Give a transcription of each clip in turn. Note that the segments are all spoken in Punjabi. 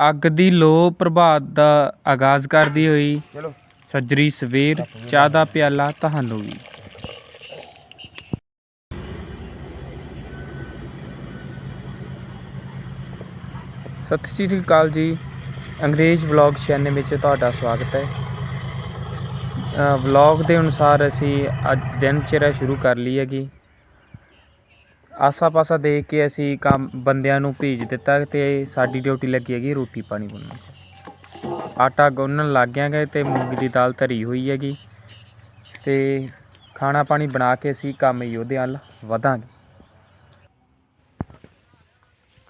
ਅੱਗ ਦੀ ਲੋ ਪ੍ਰਭਾਤ ਦਾ ਆਗਾਜ਼ ਕਰਦੀ ਹੋਈ ਸੱਜਰੀ ਸਵੇਰ ਚਾਹ ਦਾ ਪਿਆਲਾ ਤੁਹਾਨੂੰ ਵੀ। ਸਤਿ ਸ਼੍ਰੀ ਅਕਾਲ ਜੀ। ਅੰਗਰੇਜ਼ ਵਲੌਗ ਚੈਨਲ ਵਿੱਚ ਤੁਹਾਡਾ ਸਵਾਗਤ ਹੈ। ਵਲੌਗ ਦੇ ਅਨੁਸਾਰ ਅਸੀਂ ਅੱਜ ਦਿਨਚਰਿਆ ਸ਼ੁਰੂ ਕਰ ਲਈ ਹੈਗੀ। ਆਸਾ ਪਾਸਾ ਦੇਖ ਕੇ ਅਸੀਂ ਕੰਮ, ਬੰਦਿਆਂ ਨੂੰ ਭੇਜ ਦਿੱਤਾ ਅਤੇ ਸਾਡੀ ਡਿਊਟੀ ਲੱਗੀ ਹੈਗੀ ਰੋਟੀ ਪਾਣੀ ਬਣਾਉਣ ਆਟਾ ਗੁੰਨਣ ਲੱਗ ਗਿਆ ਗੇ ਅਤੇ ਮੂੰਗੀ ਦੀ ਦਾਲ ਧਰੀ ਹੋਈ ਹੈਗੀ ਅਤੇ ਖਾਣਾ ਪਾਣੀ ਬਣਾ ਕੇ ਅਸੀਂ ਕੰਮ ਯੋਧੇ ਵੱਲ ਵਧਾਂਗੇ।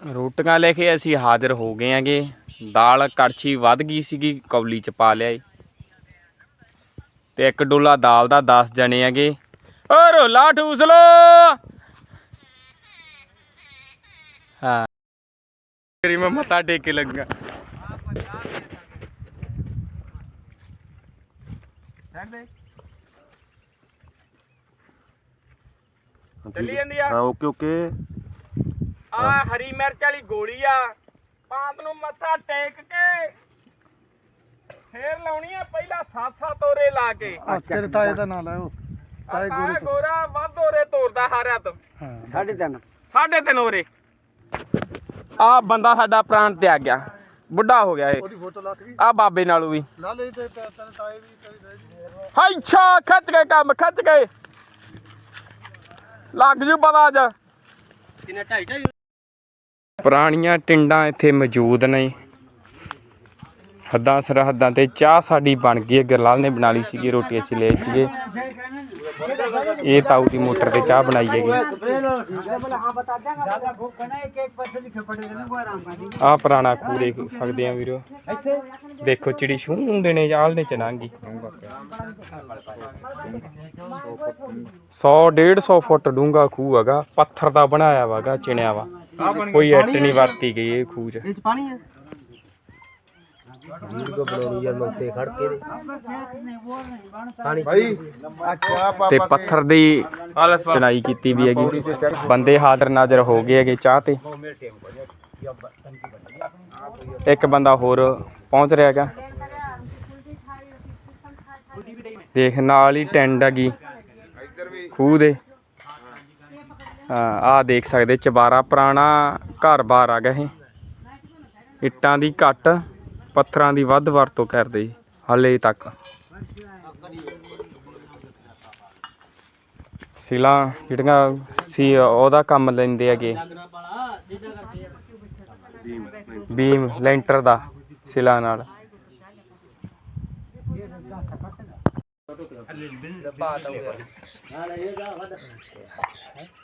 ਰੋਟੀਆਂ ਲੈ ਕੇ ਅਸੀਂ ਹਾਜ਼ਰ ਹੋ ਗਏ ਹੈਗੇ। ਦਾਲ ਕੜਛੀ ਵੱਧ ਗਈ ਸੀਗੀ, ਕੌਲੀ ਚ ਪਾ ਲਿਆ ਏ ਤੇ ਇੱਕ ਡੋਲਾ ਦਾਲ ਦਾ 10 ਜਣੇ ਹੈਗੇ। ਓ ਰੋਲਾ ਠੂਸ ਲੋ ਹਾਂ ਤੇਰੀ ਮੈਂ ਮੱਥਾ ਟੇਕ ਕੇ ਲੱਗਾ। ਚੱਲੀ ਜਾਂਦੀ ਆ। ਹਾਂ ਓਕੇ ਓਕੇ। ਆ ਹਰੀ ਮਿਰਚ ਵਾਲੀ ਗੋਲੀ ਆ। ਪਾਂਤ ਨੂੰ ਮੱਥਾ ਟੇਕ ਕੇ ਫੇਰ ਲਾਉਣੀ ਆ ਪਹਿਲਾਂ ਸਾਥਾ ਤੋਰੇ ਲਾ ਕੇ। ਆ ਤੇਰੇ ਤਾਏ ਦਾ ਨਾਂ ਲਾਓ ਤਾਏ ਆ ਗੋਰੇ ਗੋਰਾ ਵੱਧ ਹੋਰੇ ਤੋਰਦਾ ਹਾਰਿਆ ਤੋਂ ਹਾਂ। ਸਾਢੇ ਤਿੰਨ। ਸਾਢੇ ਤਿੰਨ ਹੋਰੇ। ਆ ਬੰਦਾ ਸਾਡਾ ਪ੍ਰਾਣ ਤੇ ਆ ਗਿਆ। ਬੁੱਢਾ ਹੋ ਗਿਆ ਇਹ। ਉਹਦੀ ਫੋਟੋ ਲੱਗ ਗਈ। ਆ ਬਾਬੇ ਨਾਲੋਂ ਵੀ। ਲਾ ਲਈ ਤੇ ਤੇ- ਤੇਰੇ ਤਾਏ ਦੀ ਤੇਰੀ ਗਈ। ਹਾਈਛਾ ਖੱਚ ਗਏ ਕੰਮ ਖੱਚ ਗਏ। ਲੱਗ ਜੂ ਪਤਾ ਅੱਜ। ਕਿੰਨੇ ਢਾਈ ਢਾਈ? ਪੁਰਾਣੀਆਂ ਟਿੰਡਾਂ ਇੱਥੇ ਮੌਜੂਦ ਨੇ। ਹੱਦਾਂ ਸਰਹੱਦਾਂ ਤੇ ਚਾਹ ਸਾਡੀ ਬਣ ਗਈ ਹੈ। ਗਰਲਾਲ ਨੇ ਬਣਾ ਲਈ ਸੀਗੀ ਰੋਟੀ ਅਸੀਂ ਲਏ ਸੀਗੇ। ਇਹ ਤਾਊ ਦੀ ਮੋਟਰ ਤੇ ਚਾਹ ਬਣਾਈ ਹੈਗੀ। ਆ ਪੁਰਾਣਾ ਖੂਹ ਦੇਖ ਸਕਦੇ ਆ ਵੀਰੋ। ਦੇਖੋ ਚਿੜੀ ਛੂੰ ਦੇ ਨੇ ਜਾਲ ਨੇ ਚਨਾਂਗੀ 100 150 ਫੁੱਟ ਡੂੰਘਾ ਖੂਹ ਹੈਗਾ ਪੱਥਰ ਦਾ ਬਣਾਇਆ ਵਾਗਾ ਚਿਣਿਆ ਵਾ। ਕੋਈ ਇੱਟ ਨਹੀਂ ਵਰਤੀ ਗਈ ਇਹ ਖੂਹ 'ਚ। ਇਹ ਚ ਪਾਣੀ ਹੈ ਵੀਡੀਓ ਬਣਾਉਣੀ ਯਾਰ ਮੱਤੇ ਖੜ ਕੇ ਦੇ। ਪਾਣੀ ਭਾਈ ਆ ਚਾਹ ਪਾ ਤੇ ਪੱਥਰ ਦੀ ਚਣਾਈ ਕੀਤੀ ਵੀ ਹੈਗੀ। ਬੰਦੇ ਹਾਜ਼ਰ ਨਾਜ਼ਰ ਹੋ ਗਏ ਹੈਗੇ ਚਾਹ ਤੇ। ਇੱਕ ਬੰਦਾ ਹੋਰ ਪਹੁੰਚ ਰਿਹਾ ਹੈਗਾ। ਦੇਖ ਨਾਲ ਹੀ ਟੈਂਡ ਹੈਗੀ। ਖੂਹ ਦੇ। ਹਾਂ ਆ ਦੇਖ ਸਕਦੇ ਚਬਾਰਾ ਪੁਰਾਣਾ ਘਰ-ਬਾਰ ਆ ਗਿਆ ਇਹ। ਇੱਟਾਂ ਦੀ ਘੱਟ। ਪੱਥਰਾਂ ਦੀ ਵੱਧ ਵਰਤੋਂ ਕਰਦੇ ਹਾਲੇ ਤੱਕ। ਸਿਲਾ ਜਿਹੜੀਆਂ ਸੀ, ਉਹਦਾ ਕੰਮ ਲੈਂਦੇ ਹੈਗੇ। ਬੀਮ ਲੈਂਟਰ ਦਾ, ਸਿਲਾ ਨਾਲ। ਰੋਟੀ ਤਾਂ ਖਾਣਾ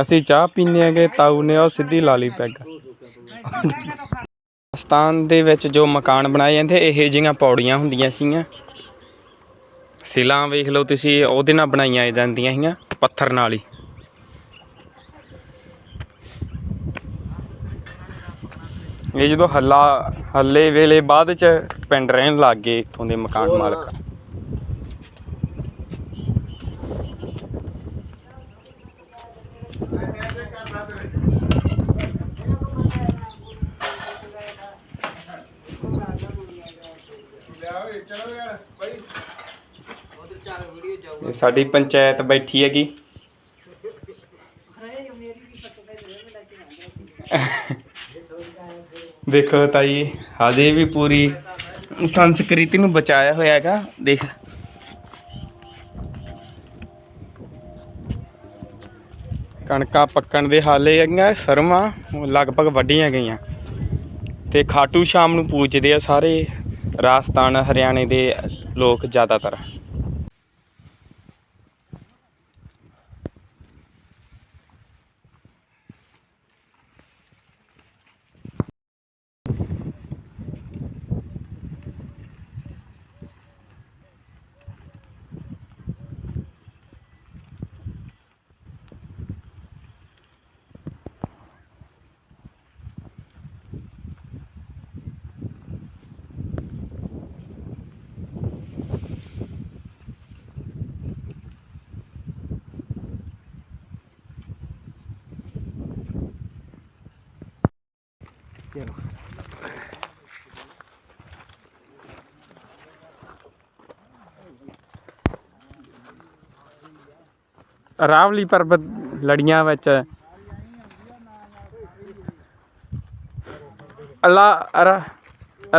ਅਸੀਂ ਚਾਹ ਪੀਨੇ ਹੈਗੇ, ਤਾਊ ਨੇ, ਉਹ ਸਿੱਧੀ ਲਾ ਲਈ ਪੈਗ। ਸਤਾਨ ਦੇ ਵਿੱਚ ਜੋ ਮਕਾਨ ਬਣਾਏ ਜਾਂਦੇ, ਇਹ ਜਿਹੀਆਂ ਪੌੜੀਆਂ ਹੁੰਦੀਆਂ ਸੀਗੀਆਂ। ਸਿਲਾਂ ਵੇਖ ਲਓ ਤੁਸੀਂ, ਉਹਦੇ ਨਾਲ ਬਣਾਈਆਂ ਜਾਂਦੀਆਂ ਸੀਗੀਆਂ, ਪੱਥਰ ਨਾਲ ਹੀ। ਇਹ ਜਦੋਂ ਹੱਲਾ ਹੱਲੇ ਵੇਲੇ ਬਾਅਦ ਚ ਪਿੰਡ ਰਹਿਣ ਲੱਗ ਗਏ ਇੱਥੋਂ ਦੇ ਮਕਾਨ ਮਾਲਕ। ਇਹ ਸਾਡੀ ਪੰਚਾਇਤ ਬੈਠੀ ਹੈਗੀ। ਦੇਖੋ ਤਾਈ, ਹਜੇ ਵੀ ਪੂਰੀ ਸੰਸਕ੍ਰਿਤੀ ਨੂੰ ਬਚਾਇਆ ਹੋਇਆ ਹੈਗਾ, ਦੇਖ। ਕਣਕਾਂ ਪੱਕਣ ਦੇ ਹਾਲੇ ਹੈਗੀਆਂ, ਸਰਮਾਂ ਲਗਭਗ ਵੱਡੀਆਂ ਗਈਆਂ। ਤੇ ਖਾਟੂ ਸ਼ਾਮ ਨੂੰ ਪੂਜਦੇ ਆ ਸਾਰੇ ਰਾਜਸਥਾਨ, ਹਰਿਆਣੇ ਦੇ ਲੋਕ ਜ਼ਿਆਦਾਤਰ। ਰਾਵਲੀ ਪਰਬਤ ਲੜੀਆਂ ਵਿੱਚ। ਅਲਾ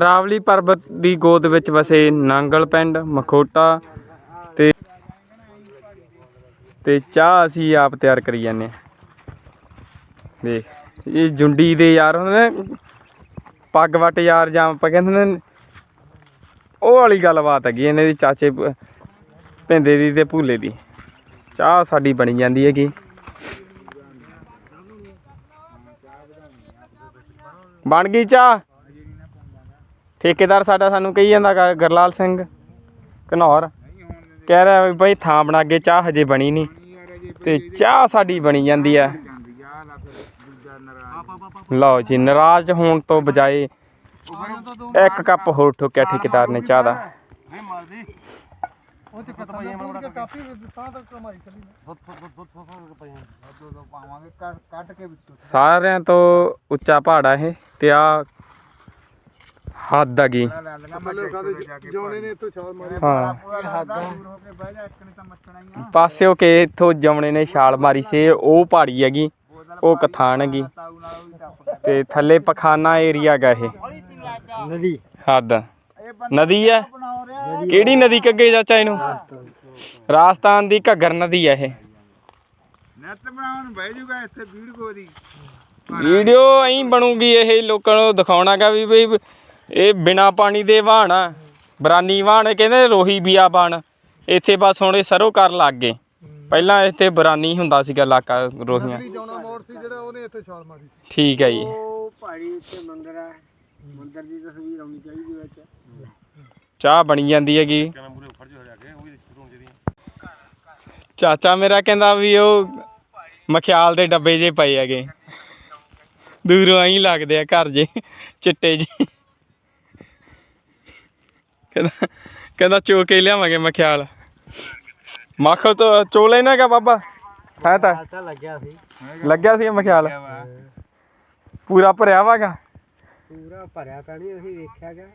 ਰਾਵਲੀ ਪਰਬਤ ਦੀ ਗੋਦ ਵਿੱਚ ਵਸੇ ਨਾਂਗਲ ਪਿੰਡ, ਮਖੋਟਾ ਤੇ ਤੇ ਚਾਹ ਅਸੀਂ ਆਪ ਤਿਆਰ ਕਰੀ ਜਾਂਦੇ ਹਾਂ। ਦੇਖ, ਇਹ ਜੁੰਡੀ ਦੇ ਯਾਰ ਹੁੰਦੇ ਨੇ, ਪੱਗ ਵੱਟ ਯਾਰ ਜਾਂ ਆਪਾਂ ਕਹਿੰਦੇ ਨੇ, ਉਹ ਵਾਲੀ ਗੱਲਬਾਤ ਹੈਗੀ, ਇਹਨਾਂ ਦੀ ਚਾਚੇ, ਭਿੰਦੇ ਦੀ ਤੇ ਭੂਲੇ ਦੀ। ਚਾਹ ਸਾਡੀ ਬਣੀ ਜਾਂਦੀ ਹੈਗੀ। ਬਣ ਗਈ ਚਾਹ। ਠੇਕੇਦਾਰ ਸਾਡਾ ਸਾਨੂੰ ਕਹੀ ਜਾਂਦਾ ਗਰਲਾਲ ਸਿੰਘ, ਘਨੌਰ। ਕਹਿ ਰਿਹਾ ਵੀ ਭਾਈ ਥਾਂ ਬਣਾ ਕੇ ਚਾਹ ਹਜੇ ਬਣੀ ਨਹੀਂ। ਤੇ ਚਾਹ ਸਾਡੀ ਬਣੀ ਜਾਂਦੀ ਹੈ। ਲਓ ਜੀ, ਨਾਰਾਜ਼ ਹੋਣ ਤੋਂ ਬਜਾਏ ਇੱਕ ਕੱਪ ਹੋਰ ਠੋਕਿਆ ਠੇਕੇਦਾਰ ਨੇ ਚਾਹ ਦਾ। ਉਹ ਤੇ ਕਿਤਾਬਾਂ ਪੂਰ ਕੇ ਕਾਪੀ ਤਾਂ ਤੱਕ ਕਮਾਈ ਚੱਲੀ ਨਾ। ਪਾਵਾਂਗੇ ਕੱਟ ਕੱਟ ਕੇ ਵਿੱਚੋਂ। ਸਾਰਿਆਂ ਤੋਂ ਉੱਚਾ ਪਹਾੜ ਆ ਇਹ ਤੇ ਆ ਹੱਦ ਮੱਲੇ ਖਾਦੇ ਜੋਨੇ ਨੇ ਇੱਥੋਂ ਛਾਲ ਮਾਰੀ। ਹਾਂ। ਪੂਰਾ ਲੱਗਦਾ ਦੂਰ ਹੋ ਕੇ ਬਹਿ ਜਾ ਇੱਕ ਨੇ ਤਾਂ ਮੱਛਣਾ ਹੀ ਆ। ਪਾਸਿਓ ਕੇ ਇਥੋਂ ਜਮਣੇ ਨੇ ਛਾਲ ਮਾਰੀ ਸੀ ਉਹ ਪਹਾੜੀ ਹੈਗੀ ਉਹ ਕਥਾਨ ਹੈਗੀ। ਤੇ ਥੱਲੇ ਪਖਾਨਾ ਏਰੀਆ ਗਾ ਇਹ। ਨਦੀ। ਹੱਦ ਇਹ ਬੰਦਾ ਨਦੀ ਹੈ? ਕਿਹੜੀ ਨਦੀ ਕੱਗੇ ਚਾਚਾ ਇਹਨੂੰ? ਰਾਜਸਥਾਨ ਦੀ ਘੱਗਰ ਨਦੀ ਹੈ ਇਹ। ਨੈਟ ਬਣਾਉਣ ਬਹਿ ਜੂਗਾ ਇੱਥੇ ਵੀਡੀਓ ਦੀ ਵੀਡੀਓ ਐਂ ਬਣੂਗੀ ਇਹ ਲੋਕਾਂ ਨੂੰ ਦਿਖਾਉਣਾਗਾ ਵੀ ਬਈ ਇਹ ਬਿਨਾ ਪਾਣੀ ਦੇ ਵਾਹਣ ਬਰਾਨੀ ਵਾਹਣ ਕਹਿੰਦੇ ਰੋਹੀ ਬੀਆ ਬਣ ਇੱਥੇ ਬਸ ਹੁਣ ਇਹ ਸਰੋਂ ਕਰ ਲੱਗ ਗਏ। ਪਹਿਲਾਂ ਇੱਥੇ ਬਰਾਨੀ ਹੁੰਦਾ ਸੀਗਾ ਇਲਾਕਾ ਰੋਹੀਆਂ। ਨਕਲੀ ਜੋਨਾ ਮੋੜ ਸੀ ਜਿਹੜਾ ਉਹਨੇ ਇੱਥੇ ਛਾਲ ਮਾਰੀ ਸੀ। ਠੀਕ ਹੈ ਜੀ। ਉਹ ਪਹਾੜੀ ਉੱਤੇ ਮੰਦਰ ਹੈ ਮੰਦਰ ਦੀ ਤਸਵੀਰ ਆਉਣੀ ਚਾਹੀਦੀ ਵਿੱਚ। ਚਾਹ ਬਣੀ ਜਾਂਦੀ ਹੈਗੀ। ਚਾਚਾ ਮੇਰਾ ਕਹਿੰਦਾ ਵੀ ਉਹ ਮਖਿਆਲ ਦੇ ਡੱਬੇ ਜੇ ਪਏ ਹੈਗੇ। ਦੂਰੋਂ ਐਂ ਲੱਗਦੇ ਆ ਘਰ ਜੇ ਚਿੱਟੇ ਜੇ ਕਹਿੰਦਾ ਕਹਿੰਦਾ ਚੋ ਕੇ ਲਿਆਵਾਂਗੇ ਮਖਿਆਲ। ਮੱਖ ਤੋਂ ਚੋਲੇ ਨਾ ਕਾ ਬਾਬਾ? ਹੈ ਤਾਂ? ਲੱਗਿਆ ਸੀ। ਲੱਗਿਆ ਸੀ ਮਖਿਆਲ? ਪੂਰਾ ਭਰਿਆ ਵਾਗਾ? ਪੂਰਾ ਭਰਿਆ ਤਾਂ ਨਹੀਂ ਅਸੀਂ ਵੇਖਿਆ ਗਿਆ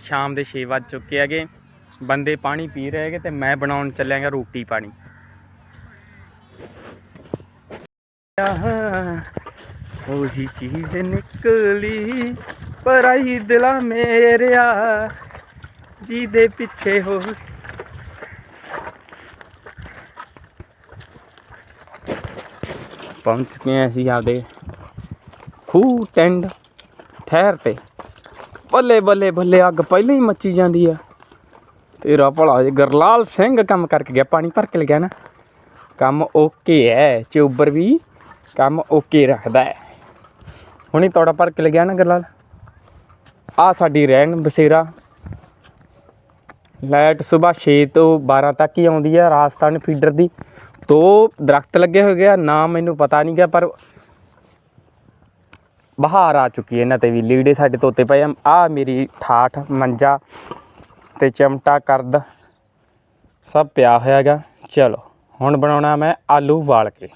ਸ਼ਾਮ ਦੇ 6 ਵੱਜ ਚੁੱਕੇ ਹੈਗੇ। ਬੰਦੇ ਪਾਣੀ ਪੀ ਰਹੇ ਹੈਗੇ ਤੇ ਮੈਂ ਬਣਾਉਣ ਚੱਲਿਆਗਾ ਰੋਟੀ ਪਾਣੀ। ਆਹ, ਉਹੀ ਚੀਜ਼ ਨਿਕਲੀ ਪਰਾਈ ਦਿਲਾ ਮੇਰਿਆ। ਜਿਹਦੇ ਪਿੱਛੇ ਹੋ ਪਹੁੰਚ ਗਏ ਹਾਂ ਅਸੀਂ ਆਪਦੇ ਖੂਹ ਟੈਂਡ, ਠਹਿਰ ਤੇ। ਬੱਲੇ ਬੱਲੇ ਬੱਲੇ ਅੱਗ ਪਹਿਲਾਂ ਹੀ ਮੱਚੀ ਜਾਂਦੀ ਆ। ਤੇਰਾ ਭਲਾ ਜੇ ਗਰਲਾਲ ਸਿੰਘ ਕੰਮ ਕਰਕੇ ਗਿਆ, ਪਾਣੀ ਭਰ ਕੇ ਲਗਿਆ ਨਾ। ਕੰਮ ਓਕੇ ਹੈ ਚੋਬਰ ਵੀ ਕੰਮ ਓਕੇ ਰੱਖਦਾ ਹੈ ਹੁਣੀ ਤੋੜਾ ਭਰ ਕੇ ਲਗਿਆ ਨਾ ਗਰਲਾਲ। ਆ ਸਾਡੀ ਰਹਿਣ ਬਸੇਰਾ। ਲਾਈਟ ਸਵੇਰ 6 ਤੋਂ 12 ਤੱਕ ਹੀ ਆਉਂਦੀ ਹੈ ਰਾਜਸਥਾਨ ਫੀਡਰ ਦੀ। ਦੋ ਦਰਖਤ ਲੱਗੇ ਹੋਏ ਆ, ਨਾ ਮੈਨੂੰ ਪਤਾ ਨਹੀਂ ਗਿਆ, ਪਰ ਬਹਾਰ ਆ ਚੁੱਕੀ ਹੈ ਇਹਨਾਂ ਤੇ ਵੀ। ਲੀੜੇ ਸਾਡੇ ਤੋਤੇ ਪਏ ਆ। ਆਹ ਮੇਰੀ ਠਾਠ, ਮੰਜਾ ਤੇ ਚਮਟਾ, ਕਰਦ ਸਭ ਪਿਆ ਹੋਇਆਗਾ ਚਲੋ, ਹੁਣ ਬਣਾਉਣਾ ਮੈਂ ਆਲੂ ਵਾਲ ਕੇ।